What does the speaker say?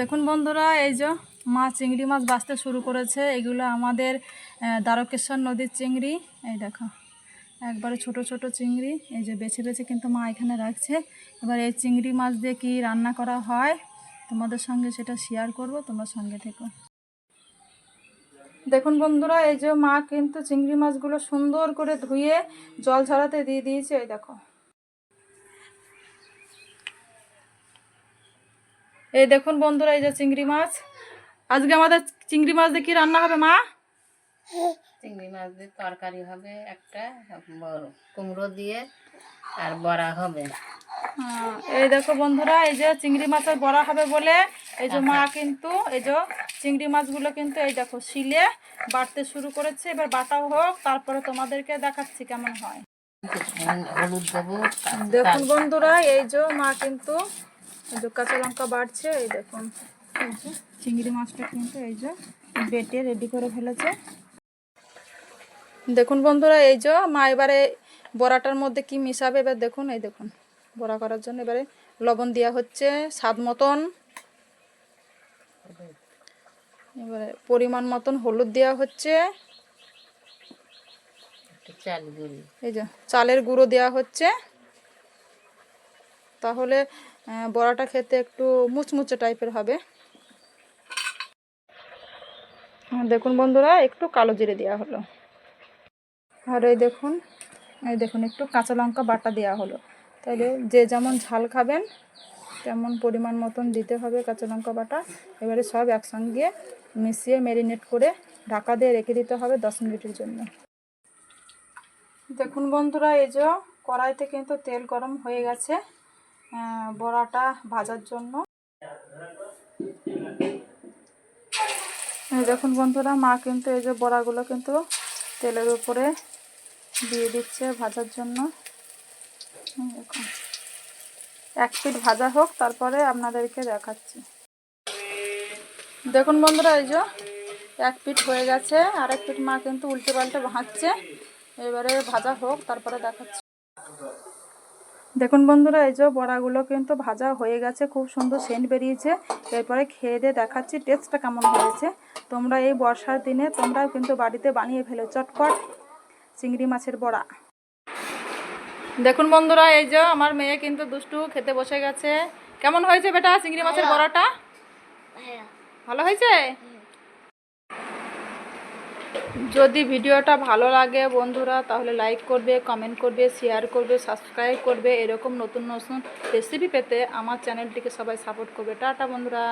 দেখুন বন্ধুরা, এই যে মাছ, চিংড়ি মাছ বাঁচতে শুরু করেছে। এগুলো আমাদের দ্বারকেশ্বর নদীর চিংড়ি। এই দেখো, একবারে ছোট ছোট চিংড়ি। এই যে বেছে বেছে কিন্তু মা এখানে রাখছে। এবার এই চিংড়ি মাছ দিয়ে কি রান্না করা হয়, তোমাদের সঙ্গে সেটা শেয়ার করব, তোমরা সঙ্গে থেকো। দেখুন বন্ধুরা, এই যে মা কিন্তু চিংড়ি মাছগুলো সুন্দর করে ধুয়ে জল ছড়াতে দিয়ে দিয়েছে। এই দেখো এই দেখুন বন্ধুরা এই যে চিংড়ি মাছ। আজকে আমাদের চিংড়ি মাছ দিয়ে কি রান্না হবে মা? চিংড়ি মাছ দিয়ে তরকারি হবে একটা বড় কুমড়ো দিয়ে আর বড়া হবে। এই দেখো বন্ধুরা এই যে চিংড়ি মাছের বড়া হবে বলে এই যে মা কিন্তু এই যে চিংড়ি মাছগুলো কিন্তু এই দেখো শিলে বাটতে শুরু করেছে। এবার বাটাও হোক তারপরে তোমাদেরকে দেখাচ্ছি কেমন হয়। দেখুন বন্ধুরা এই যে মা কিন্তু যে কাঁচা লঙ্কা বাড়ছে এই দেখুন। এই যে চিংড়ি মাছটা কিন্তু এই যে বেটে রেডি করে ফেলেছে। দেখুন বন্ধুরা এই যে মা এবারে বড়াটার মধ্যে কি মিশাবে এবার দেখুন এই দেখুন। বড়া করার জন্য এবারে লবণ দেওয়া হচ্ছে স্বাদ মতন। এবারে পরিমাণ মতন হলুদ দেওয়া হচ্ছে। এই যে চালের গুঁড়ো দেওয়া হচ্ছে। তাহলে বড়াটা খেতে একটু মুচমুচে টাইপের হবে। দেখুন বন্ধুরা, একটু কালো জিরে দেওয়া হলো। আর এই দেখুন এই দেখুন, একটু কাঁচা লঙ্কা বাটা দেওয়া হলো। তাহলে যে যেমন ঝাল খাবেন, তেমন পরিমাণ মতন দিতে হবে কাঁচা লঙ্কা বাটা। এবারে সব একসঙ্গে মিশিয়ে ম্যারিনেট করে ঢাকা দিয়ে রেখে দিতে হবে দশ মিনিটের জন্য। দেখুন বন্ধুরা, এই যে কড়াইতে কিন্তু তেল গরম হয়ে গেছে। বড়াটা ভাজার জন্য। দেখুন বন্ধুরা, মা কিন্তু এই যে বড়াগুলো কিন্তু তেলের উপরে দিয়ে দিচ্ছে ভাজার জন্য। দেখুন, এক পিঠ ভাজা হোক, তারপরে আপনাদেরকে দেখাচ্ছি। দেখুন বন্ধুরা, এই যে এক পিট হয়ে গেছে আর এক পিট মা কিন্তু উল্টে পাল্টে ভাজছে। এবারে ভাজা হোক, তারপরে দেখাচ্ছি। দেখুন বন্ধুরা এই যে বড়াগুলো কিন্তু ভাজা হয়ে গেছে খুব সুন্দর সেন্ট বেরিয়েছে। এরপরে খেয়ে দিয়ে দেখাচ্ছি টেস্টটা কেমন হয়েছে। তোমরা এই বর্ষার দিনে তোমরাও কিন্তু বাড়িতে বানিয়ে ফেলো চটপট চিংড়ি মাছের বড়া। দেখুন বন্ধুরা এই যে আমার মেয়ে কিন্তু দুষ্টু খেতে বসে গেছে। কেমন হয়েছে বেটা চিংড়ি মাছের বড়াটা? ভালো হয়েছে? যদি ভিডিওটা ভালো লাগে বন্ধুরা, তাহলে লাইক করবে কমেন্ট করবে শেয়ার করবে সাবস্ক্রাইব করবে, এরকম নতুন নতুন রেসিপি পেতে আমার চ্যানেলটিকে সবাই সাপোর্ট করবে। টাটা বন্ধুরা।